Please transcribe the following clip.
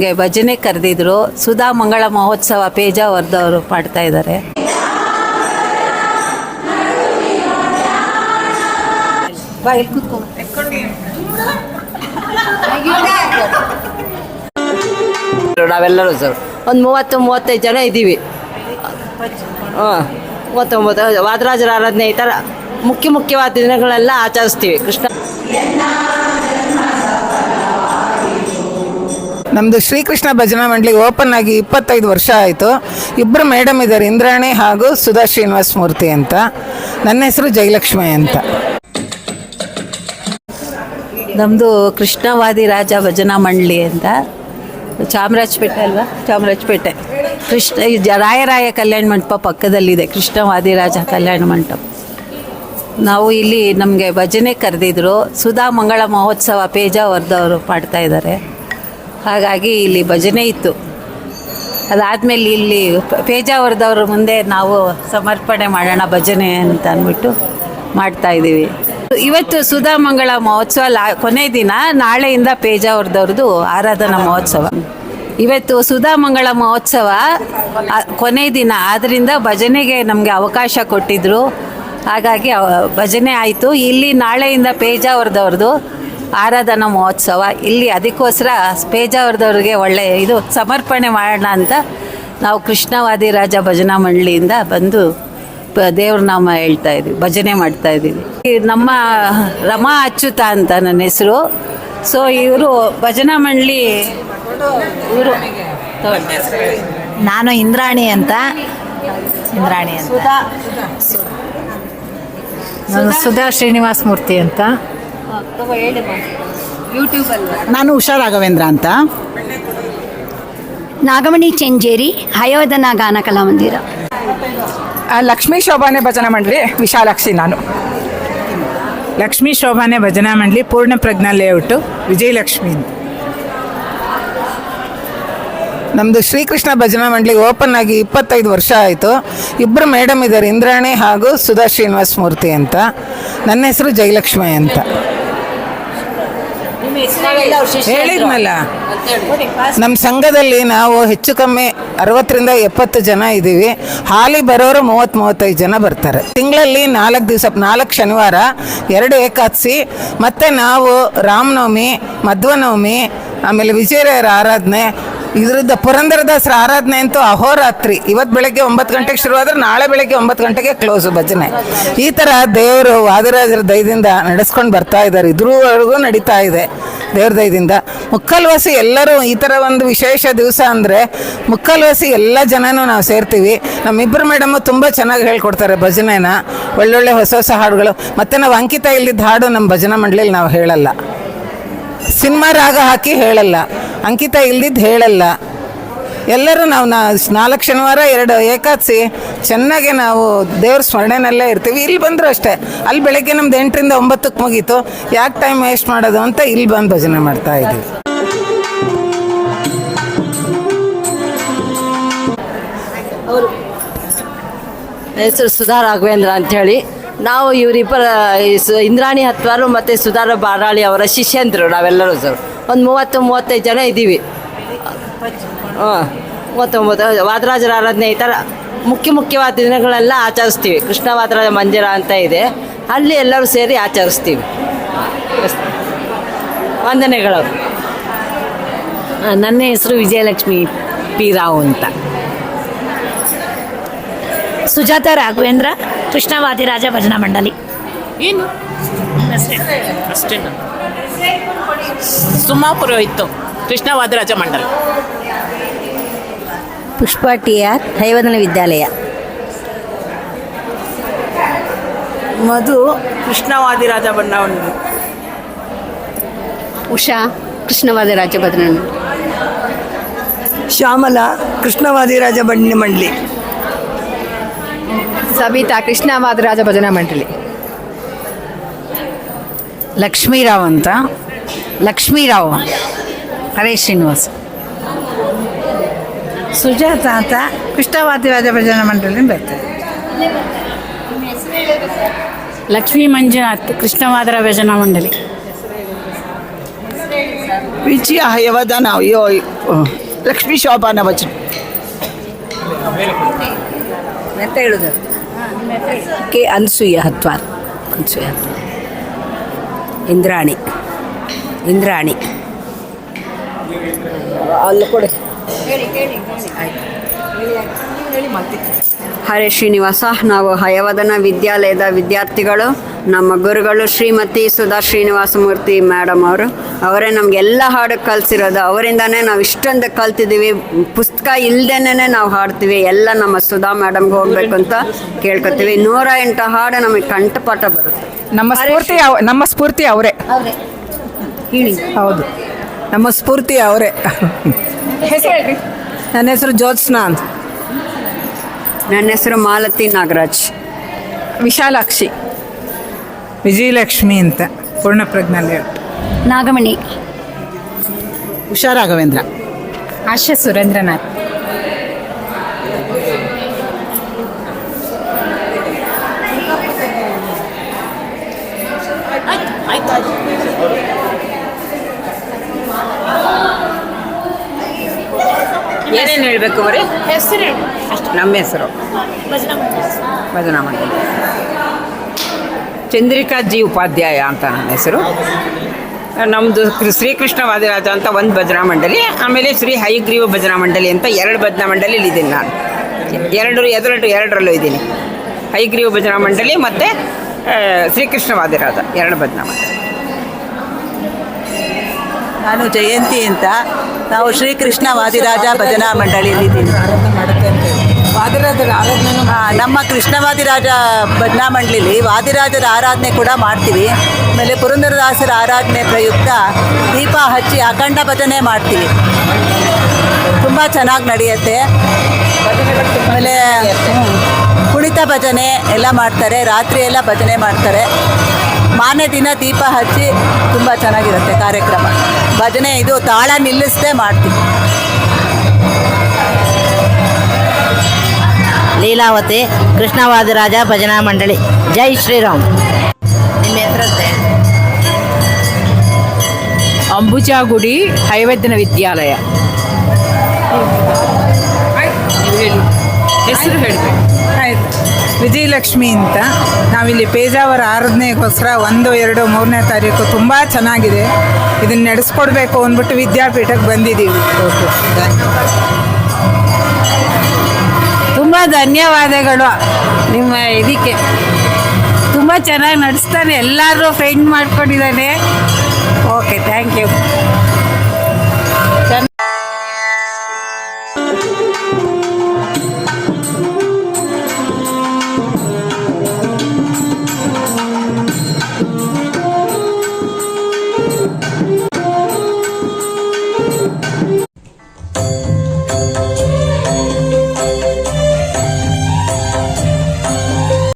ನಮಗೆ ಭಜನೆ ಕರೆದಿದ್ರು. ಸುಧಾ ಮಂಗಳ ಮಹೋತ್ಸವ ಪೇಜಾವರ್ದವರು ಮಾಡ್ತಾ ಇದ್ದಾರೆ ನಾವೆಲ್ಲರೂ ಸರ್. ಒಂದು ಮೂವತ್ತು ಮೂವತ್ತೈದು ಜನ ಇದ್ದೀವಿ. ಹಾಂ ಮೂವತ್ತೊಂಬತ್ತು ವಾದರಾಜರ ಆರಾಧನೆ ಈ ಥರ ಮುಖ್ಯ ಮುಖ್ಯವಾದ ದಿನಗಳೆಲ್ಲ ಆಚರಿಸ್ತೀವಿ. ಕೃಷ್ಣ ನಮ್ಮದು ಶ್ರೀಕೃಷ್ಣ ಭಜನಾ ಮಂಡಳಿ ಓಪನ್ ಆಗಿ ಇಪ್ಪತ್ತೈದು ವರ್ಷ ಆಯಿತು. ಇಬ್ಬರು ಮೇಡಮ್ ಇದ್ದಾರೆ, ಇಂದ್ರಾಣಿ ಹಾಗೂ ಸುಧಾ ಶ್ರೀನಿವಾಸ ಮೂರ್ತಿ ಅಂತ. ನನ್ನ ಹೆಸರು ಜಯಲಕ್ಷ್ಮಿ ಅಂತ. ನಮ್ಮದು ಕೃಷ್ಣವಾದಿ ರಾಜ ಭಜನಾ ಮಂಡಳಿ ಅಂತ. ಚಾಮರಾಜಪೇಟೆ ಅಲ್ವಾ? ಚಾಮರಾಜಪೇಟೆ. ಕೃಷ್ಣ, ಈ ರಾಯರಾಯ ಕಲ್ಯಾಣ ಮಂಟಪ ಪಕ್ಕದಲ್ಲಿದೆ, ಕೃಷ್ಣವಾದಿ ರಾಜ ಕಲ್ಯಾಣ ಮಂಟಪ. ನಾವು ಇಲ್ಲಿ ನಮಗೆ ಭಜನೆ ಕರೆದಿದ್ರು. ಸುಧಾ ಮಂಗಳ ಮಹೋತ್ಸವ ಪೇಜಾವರ್ದವರು ಮಾಡ್ತಾ ಇದ್ದಾರೆ. ಹಾಗಾಗಿ ಇಲ್ಲಿ ಭಜನೆ ಇತ್ತು. ಅದಾದಮೇಲೆ ಇಲ್ಲಿ ಪೇಜಾವರದವ್ರ ಮುಂದೆ ನಾವು ಸಮರ್ಪಣೆ ಮಾಡೋಣ ಭಜನೆ ಅಂತ ಅಂದ್ಬಿಟ್ಟು ಮಾಡ್ತಾ ಇದ್ದೀವಿ. ಇವತ್ತು ಸುಧಾ ಮಂಗಳ ಮಹೋತ್ಸವ ಲಾ, ಕೊನೆ ದಿನ ನಾಳೆಯಿಂದ ಪೇಜಾವರದವ್ರದ್ದು ಆರಾಧನಾ ಮಹೋತ್ಸವ. ಇವತ್ತು ಸುಧಾ ಮಂಗಳ ಮಹೋತ್ಸವ ಕೊನೆ ದಿನ. ಆದ್ದರಿಂದ ಭಜನೆಗೆ ನಮಗೆ ಅವಕಾಶ ಕೊಟ್ಟಿದ್ದರು ಹಾಗಾಗಿ ಭಜನೆ ಆಯಿತು. ಇಲ್ಲಿ ನಾಳೆಯಿಂದ ಪೇಜಾವರದವ್ರದ್ದು ಆರಾಧನಾ ಮಹೋತ್ಸವ. ಇಲ್ಲಿ ಅದಕ್ಕೋಸ್ಕರ ಪೇಜಾವರದವ್ರಿಗೆ ಒಳ್ಳೆ ಇದು ಸಮರ್ಪಣೆ ಮಾಡೋಣ ಅಂತ ನಾವು ಕೃಷ್ಣವಾದಿ ರಾಜ ಭಜನಾ ಮಂಡಳಿಯಿಂದ ಬಂದು ದೇವ್ರ ನಾಮ ಹೇಳ್ತಾ ಇದ್ದೀವಿ ಭಜನೆ ಮಾಡ್ತಾ ಇದ್ದೀವಿ. ಈ ನಮ್ಮ ರಮಾ ಅಚ್ಯುತ ಅಂತ ನನ್ನ ಹೆಸರು. ಸೊ ಇವರು ಭಜನಾ ಮಂಡಳಿ ಇವರು ನಾನು ಇಂದ್ರಾಣಿ ಅಂತ. ಇಂದ್ರಾಣಿ ಅಂತ. ಸುಧಾ. ನಾನು ಸುಧಾ ಶ್ರೀನಿವಾಸ ಮೂರ್ತಿ ಅಂತ. ನಾನು ಉಷಾ ರಾಘವೇಂದ್ರ ಅಂತ. ನಾಗಮಣಿ ಚೆಂಜೇರಿ ಹಯೋಧನ ಗಾನ ಕಲಾಮಂದಿರ ಆ, ಲಕ್ಷ್ಮೀ ಶೋಭಾನೆ ಭಜನಾ ಮಂಡಳಿ ವಿಶಾಲಾಕ್ಷಿ ನಾನು. ಲಕ್ಷ್ಮೀ ಶೋಭಾನೆ ಭಜನಾ ಮಂಡಳಿ ಪೂರ್ಣ ಪ್ರಜ್ಞಾ ಲೇಔಟು ವಿಜಯಲಕ್ಷ್ಮಿ ನಮ್ಮದು ಶ್ರೀಕೃಷ್ಣ ಭಜನಾ ಮಂಡಳಿ ಓಪನ್ ಆಗಿ ಇಪ್ಪತ್ತೈದು ವರ್ಷ ಆಯಿತು. ಇಬ್ಬರು ಮೇಡಮ್ ಇದ್ದಾರೆ ಇಂದ್ರಾಣಿ ಹಾಗೂ ಸುಧಾ ಶ್ರೀನಿವಾಸ ಮೂರ್ತಿ ಅಂತ. ನನ್ನ ಹೆಸರು ಜಯಲಕ್ಷ್ಮಿ ಅಂತ. ಹೇಳಿದ್ನಲ್ಲ. ನಮ್ಮ ಸಂಘದಲ್ಲಿ ನಾವು ಹೆಚ್ಚು ಕಮ್ಮಿ ಅರವತ್ತರಿಂದ ಎಪ್ಪತ್ತು ಜನ ಇದ್ದೀವಿ. ಹಾಲಿ ಬರೋರು ಮೂವತ್ತು ಮೂವತ್ತೈದು ಜನ ಬರ್ತಾರೆ. ತಿಂಗಳಲ್ಲಿ ನಾಲ್ಕು ದಿವಸ ನಾಲ್ಕು ಶನಿವಾರ ಎರಡು ಏಕಾದಶಿ ಮತ್ತು ನಾವು ರಾಮನವಮಿ ಮಧ್ವನವಮಿ ಆಮೇಲೆ ವಿಜಯರಾಯರ ಆರಾಧನೆ ಇದ್ರದ್ದು ಪುರಂದರದಾಸರ ಆರಾಧನೆ ಅಂತೂ ಅಹೋರಾತ್ರಿ. ಇವತ್ತು ಬೆಳಗ್ಗೆ ಒಂಬತ್ತು ಗಂಟೆಗೆ ಶುರುವಾದ್ರೆ ನಾಳೆ ಬೆಳಗ್ಗೆ ಒಂಬತ್ತು ಗಂಟೆಗೆ ಕ್ಲೋಸು ಭಜನೆ. ಈ ಥರ ದೇವರು ವಾದಿರಾಜರ ದಯದಿಂದ ನಡೆಸ್ಕೊಂಡು ಬರ್ತಾ ಇದ್ದಾರೆ ಇದ್ರವರೆಗೂ ನಡೀತಾ ಇದೆ ದೇವ್ರ ದಯದಿಂದ. ಮುಕ್ಕಲ್ವಾಸಿ ಎಲ್ಲರೂ ಈ ಥರ ಒಂದು ವಿಶೇಷ ದಿವಸ ಅಂದರೆ ಮುಕ್ಕಲ್ವಾಸಿ ಎಲ್ಲ ಜನನೂ ನಾವು ಸೇರ್ತೀವಿ. ನಮ್ಮಿಬ್ಬರು ಮೇಡಮು ತುಂಬ ಚೆನ್ನಾಗಿ ಹೇಳ್ಕೊಡ್ತಾರೆ ಭಜನೆನ. ಒಳ್ಳೊಳ್ಳೆ ಹೊಸ ಹೊಸ ಹಾಡುಗಳು. ಮತ್ತು ನಾವು ಅಂಕಿತ ಇಲ್ಲಿದ್ದ ಹಾಡು ನಮ್ಮ ಭಜನಾ ಮಂಡಳಿಯಲ್ಲಿ ನಾವು ಹೇಳಲ್ಲ. ಸಿನಿಮಾ ರಾಗ ಹಾಕಿ ಹೇಳಲ್ಲ. ಅಂಕಿತ ಇಲ್ದಿದ್ದು ಹೇಳಲ್ಲ. ಎಲ್ಲರೂ ನಾವು ನಾ ನಾಲ್ಕು ಶನಿವಾರ ಎರಡು ಏಕಾದಶಿ ಚೆನ್ನಾಗಿ ನಾವು ದೇವ್ರ ಸ್ಮರಣೆನಲ್ಲೇ ಇರ್ತೀವಿ. ಇಲ್ಲಿ ಬಂದರೂ ಅಷ್ಟೇ. ಅಲ್ಲಿ ಬೆಳಗ್ಗೆ ನಮ್ದು ಎಂಟರಿಂದ ಒಂಬತ್ತಕ್ಕೆ ಮುಗೀತು. ಯಾಕೆ ಟೈಮ್ ವೇಸ್ಟ್ ಮಾಡೋದು ಅಂತ ಇಲ್ಲಿ ಬಂದು ಭಜನೆ ಮಾಡ್ತಾ ಇದ್ದೀವಿ. ಹೆಸರು ಸುಧಾ ರಾಘವೇಂದ್ರ ಅಂಥೇಳಿ ನಾವು ಇವರಿಬ್ಬರ ಇಂದ್ರಾಣಿ ಹತ್ವಾರು ಮತ್ತು ಸುಧಾರ ಬಾರಾಳಿ ಅವರ ಶಿಷ್ಯಂದರು ನಾವೆಲ್ಲರೂ ಸರ್ ಒಂದು ಮೂವತ್ತು ಮೂವತ್ತೈದು ಜನ ಇದ್ದೀವಿ. ಹಾಂ ಮೂವತ್ತೊಂಬತ್ತು ವಾದರಾಜರ ಆರಾಧನೆ ಈ ಥರ ಮುಖ್ಯ ಮುಖ್ಯವಾದ ದಿನಗಳೆಲ್ಲ ಆಚರಿಸ್ತೀವಿ. ಕೃಷ್ಣ ವಾದರಾಜ ಮಂದಿರ ಅಂತ ಇದೆ. ಅಲ್ಲಿ ಎಲ್ಲರೂ ಸೇರಿ ಆಚರಿಸ್ತೀವಿ. ಅಷ್ಟೇ. ವಂದನೆಗಳು ನನ್ನ ಹೆಸರು ವಿಜಯಲಕ್ಷ್ಮಿ ಪಿ ರಾವ್ ಅಂತ. ಸುಜಾತ ರಾಘವೇಂದ್ರ ಕೃಷ್ಣವಾದಿ ರಾಜ ಭಜನಾ ಮಂಡಳಿ. ಸುಮಾ ಇತ್ತು. ಕೃಷ್ಣ ವಾದರಾಜ ಮಂಡಲ. ಪುಷ್ಪ ಟಿ ಆರ್ ಹೈವದನ ವಿದ್ಯಾಲಯ. ಮಧು ಕೃಷ್ಣವಾದಿರಾಜ ಬಣ್ಣವನ್ನು ಉಷಾ ಕೃಷ್ಣವಾದಿ ರಾಜ ಭಜನಾ ಶ್ಯಾಮಲ ಕೃಷ್ಣವಾದಿ ರಾಜ ಬಣ್ಣ ಮಂಡಳಿ ಸಬಿತಾ ಕೃಷ್ಣವಾದಿರಾಜ ಭಜನಾ ಮಂಡಳಿ ಲಕ್ಷ್ಮೀರಾವ್ ಅಂತ. ಲಕ್ಷ್ಮೀರಾವ್ ಹರೇ ಶ್ರೀನಿವಾಸ್. ಸುಜಾತ ಅಂತ ಕೃಷ್ಣವಾದಿ ರಾಜ ಭಜನಾ ಮಂಡಳಿ ಬರ್ತಾರೆ ಲಕ್ಷ್ಮೀ ಮಂಜುನಾಥ್ ಕೃಷ್ಣವಾದರ ಭಜನಾ ಮಂಡಳಿ. ವಿಜಯ ನಾವು ಯೋ ಲಕ್ಷ್ಮೀ ಶೋಭಾನ ವಚನ ಎಂತ ಹೇಳುದು? ಕೆ ಅನ್ಸೂಯ ಹತ್ವಾರ್ ಅನ್ಸೂಯ ಹತ್ವಾರ್. ಇಂದ್ರಾಣಿ. ಇಂದ್ರಾಣಿ. ಅಲ್ಲಿ ಕೊಡಿ. ಹರೇ ಶ್ರೀನಿವಾಸ ನಾವು ಹಯವದನ ವಿದ್ಯಾಲಯದ ವಿದ್ಯಾರ್ಥಿಗಳು ನಮ್ಮ ಗುರುಗಳು ಶ್ರೀಮತಿ ಸುಧಾ ಶ್ರೀನಿವಾಸ ಮೂರ್ತಿ ಮೇಡಮ್ ಅವರು. ಅವರೇ ನಮಗೆಲ್ಲ ಹಾಡು ಕಲಿಸಿರೋದು. ಅವರಿಂದನೇ ನಾವು ಇಷ್ಟೊಂದು ಕಲ್ತಿದ್ದೀವಿ ಪುಸ್ತಕ ಇಲ್ದೇನೆ ನಾವು ಹಾಡ್ತೀವಿ. ಎಲ್ಲ ನಮ್ಮ ಸುಧಾ ಮೇಡಮ್ಗೆ ಹೋಗ್ಬೇಕು ಅಂತ ಕೇಳ್ಕೊತೀವಿ. ನೂರ ಎಂಟು ಹಾಡು ನಮಗೆ ಕಂಠಪಾಠ ಬರುತ್ತೆ. ನಮ್ಮ ಸ್ಫೂರ್ತಿ ನಮ್ಮ ಸ್ಫೂರ್ತಿ ಅವರೇ. ಹೌದು. ನಮ್ಮ ಸ್ಫೂರ್ತಿ ಅವರೇ. ನನ್ನ ಹೆಸರು ಜ್ಯೋತ್ಸ್ನಾ ಅಂತ. ನನ್ನ ಹೆಸರು ಮಾಲತಿ ನಾಗರಾಜ್. ವಿಶಾಲಾಕ್ಷಿ. ವಿಜಯಲಕ್ಷ್ಮಿ ಅಂತ ಪೂರ್ಣಪ್ರಜ್ಞಾಲಯ ನಾಗಮಣಿ. ಉಷಾ ರಾಘವೇಂದ್ರ ಆಶಾ ಸುರೇಂದ್ರನಾಥ್. ಏನೇನು ಹೇಳಬೇಕು ಬರೀ ನಮ್ಮ ಹೆಸರು. ಭಜನಾ ಮಂಡಳಿ. ಚಂದ್ರಿಕಾ ಜಿ ಉಪಾಧ್ಯಾಯ ಅಂತ ನನ್ನ ಹೆಸರು. ನಮ್ಮದು ಶ್ರೀಕೃಷ್ಣ ವಾದಿರಾಜ ಅಂತ ಒಂದು ಭಜನಾ ಮಂಡಳಿ ಆಮೇಲೆ ಶ್ರೀ ಹೈಗ್ರೀವ ಭಜನಾ ಮಂಡಳಿ ಅಂತ ಎರಡು ಭಜನಾ ಮಂಡಳಿಲಿ ಇದ್ದೀನಿ ನಾನು. ಎರಡು ಎರಡು ಎರಡರಲ್ಲೂ ಇದ್ದೀನಿ. ಹೈಗ್ರೀವ ಭಜನಾ ಮಂಡಳಿ ಮತ್ತು ಶ್ರೀಕೃಷ್ಣ ವಾದಿರಾಜ ಎರಡು ಭಜನಾ ಮಂಡಳಿ. ನಾನು ಜಯಂತಿ ಅಂತ ನಾವು ಶ್ರೀಕೃಷ್ಣ ವಾದಿರಾಜ ಭಜನಾ ಮಂಡಳಿಯಲ್ಲಿ ಆ, ನಮ್ಮ ಕೃಷ್ಣವಾದಿರಾಜ ಭಜನಾ ಮಂಡಳಿಲಿ ವಾದಿರಾಜರ ಆರಾಧನೆ ಕೂಡ ಮಾಡ್ತೀವಿ. ಆಮೇಲೆ ಪುರಂದರದಾಸರ ಆರಾಧನೆ ಪ್ರಯುಕ್ತ ದೀಪ ಹಚ್ಚಿ ಅಖಂಡ ಭಜನೆ ಮಾಡ್ತೀವಿ. ತುಂಬ ಚೆನ್ನಾಗಿ ನಡೆಯುತ್ತೆ. ಆಮೇಲೆ ಕುಣಿತ ಭಜನೆ ಎಲ್ಲ ಮಾಡ್ತಾರೆ ರಾತ್ರಿ ಎಲ್ಲ ಭಜನೆ ಮಾಡ್ತಾರೆ. ಮಾರನೇ ದಿನ ದೀಪ ಹಚ್ಚಿ ತುಂಬ ಚೆನ್ನಾಗಿರುತ್ತೆ ಕಾರ್ಯಕ್ರಮ. ಭಜನೆ ಇದು ತಾಳ ನಿಲ್ಲಿಸದೆ ಮಾಡ್ತೀವಿ. ಲೀಲಾವತಿ ಕೃಷ್ಣವಾದಿರಾಜ ಭಜನಾ ಮಂಡಳಿ. ಜೈ ಶ್ರೀರಾಮ್. ನಿಮ್ಮ ಹೆಸರಂತೆ ಅಂಬುಜಾಗುಡಿ ಹೈವೇದ್ಯನ ವಿದ್ಯಾಲಯ. ಹೆಸರು ಹೇಳಿ ಆಯ್ತು. ವಿಜಯಲಕ್ಷ್ಮಿ ಅಂತ. ನಾವಿಲ್ಲಿ ಪೇಜಾವರ ಆರಾಧನೆಗೋಸ್ಕರ ಒಂದು, ಎರಡು, ಮೂರನೇ ತಾರೀಕು ತುಂಬ ಚೆನ್ನಾಗಿದೆ. ಇದನ್ನು ನಡೆಸ್ಕೊಡ್ಬೇಕು ಅಂದ್ಬಿಟ್ಟು ವಿದ್ಯಾಪೀಠಕ್ಕೆ ಬಂದಿದ್ದೀವಿ. ತುಂಬ ಧನ್ಯವಾದಗಳು ನಿಮ್ಮ ಇದಕ್ಕೆ. ತುಂಬ ಚೆನ್ನಾಗಿ ನಡೆಸ್ತಾನೆ ಎಲ್ಲರೂ ಫ್ರೆಂಡ್ ಮಾಡ್ಕೊಂಡಿದ್ದಾನೆ. Okay thank you